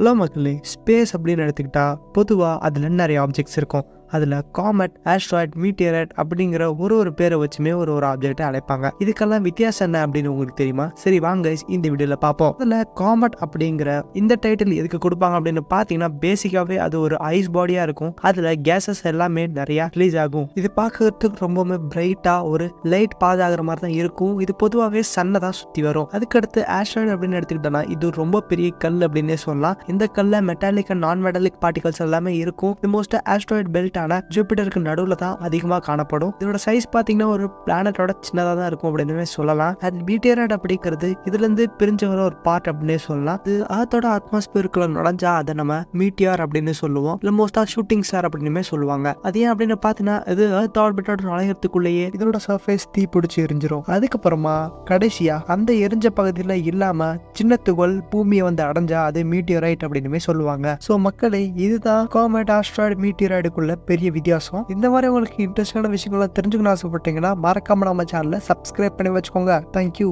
Hello மக்களே space அப்படின்னு எடுத்துக்கிட்டால் பொதுவாக அதில் நிறைய ஆப்ஜெக்ட்ஸ் இருக்கும். அதில் காமெட் ஆஸ்ட்ராய்ட் மீட்டியரட் அப்படிங்கிற ஒரு ஒரு பேரை வச்சுமே ஒரு ஒரு ஆப்ஜெக்டை அழைப்பாங்க. இதுக்கெல்லாம் வித்தியாசம் என்ன அப்படின்னு உங்களுக்கு தெரியுமா? சரி வாங்க இந்த வீடியோவில் பார்ப்போம். அதில் காமெட் அப்படிங்கிற இந்த டைட்டில் எதுக்கு கொடுப்பாங்க அப்படின்னு பார்த்தீங்கன்னா பேசிக்காகவே அது ஒரு ஐஸ் பாடியாக இருக்கும். அதில் கேஸஸ் எல்லாமே நிறையா ரிலீஸ் ஆகும். இது பார்க்கறதுக்கு ரொம்பவுமே பிரைட்டாக ஒரு லைட் பாஸ் மாதிரி தான் இருக்கும். இது பொதுவாகவே சன்னை தான் சுற்றி வரும். அதுக்கடுத்து ஆஸ்ட்ராய்டு அப்படின்னு எடுத்துக்கிட்டோம்னா இது ரொம்ப பெரிய கல் அப்படின்னே சொல்லலாம். இந்த கல்லில் metallic and non metallic particles எல்லாமே இருக்கும். இது மோஸ்ட்டாக ஆஸ்ட்ராய்டு பிளானட்டான ஜூபிட்டருக்கு நடுவில் தான் அதிகமாக காணப்படும். இதோட சைஸ் பார்த்தீங்கன்னா ஒரு பிளானட்டோட சின்னதாக தான் இருக்கும் அப்படின்னு சொல்லலாம். அண்ட் மீட்டியராய்டு அப்படிங்கிறது இதுலேருந்து பிரிஞ்சு வர ஒரு பார்ட் அப்படின்னே சொல்லலாம். இது ஆர்த்தோட அட்மாஸ்பியருக்குள்ள நுழைஞ்சா அதை நம்ம மீட்டியார் அப்படின்னு சொல்லுவோம். இல்லை மோஸ்ட்டாக ஷூட்டிங் ஸ்டார் அப்படின்னுமே சொல்லுவாங்க. அது ஏன் அப்படின்னு பார்த்தீங்கன்னா இது ஏர்த் ஆர்பிட்டோட நுழையத்துக்குள்ளேயே இதோட சர்ஃபேஸ் தீ பிடிச்சி எரிஞ்சிரும். அதுக்கப்புறமா கடைசியா அந்த எரிஞ்ச பகுதியில் இல்லாம சின்ன துகள் பூமியை வந்து அடைஞ்சா அது மீட்டியரைட் அப்படின்னுமே சொல்லுவாங்க. ஸோ மக்களை இதுதான் காமெட் ஆஸ்ட்ராய்டு மீட்டியராய்டுக்குள்ள பெரிய வித்தியாசம். இந்த மாதிரி உங்களுக்கு இன்ட்ரெஸ்டான விஷயங்கள்லாம் தெரிஞ்சுக்கணும் ஆசைப்பட்டீங்கன்னா மறக்காம நம்ம சேனலை சப்ஸ்கிரைப் பண்ணி வச்சுக்கோங்க. தேங்க்யூ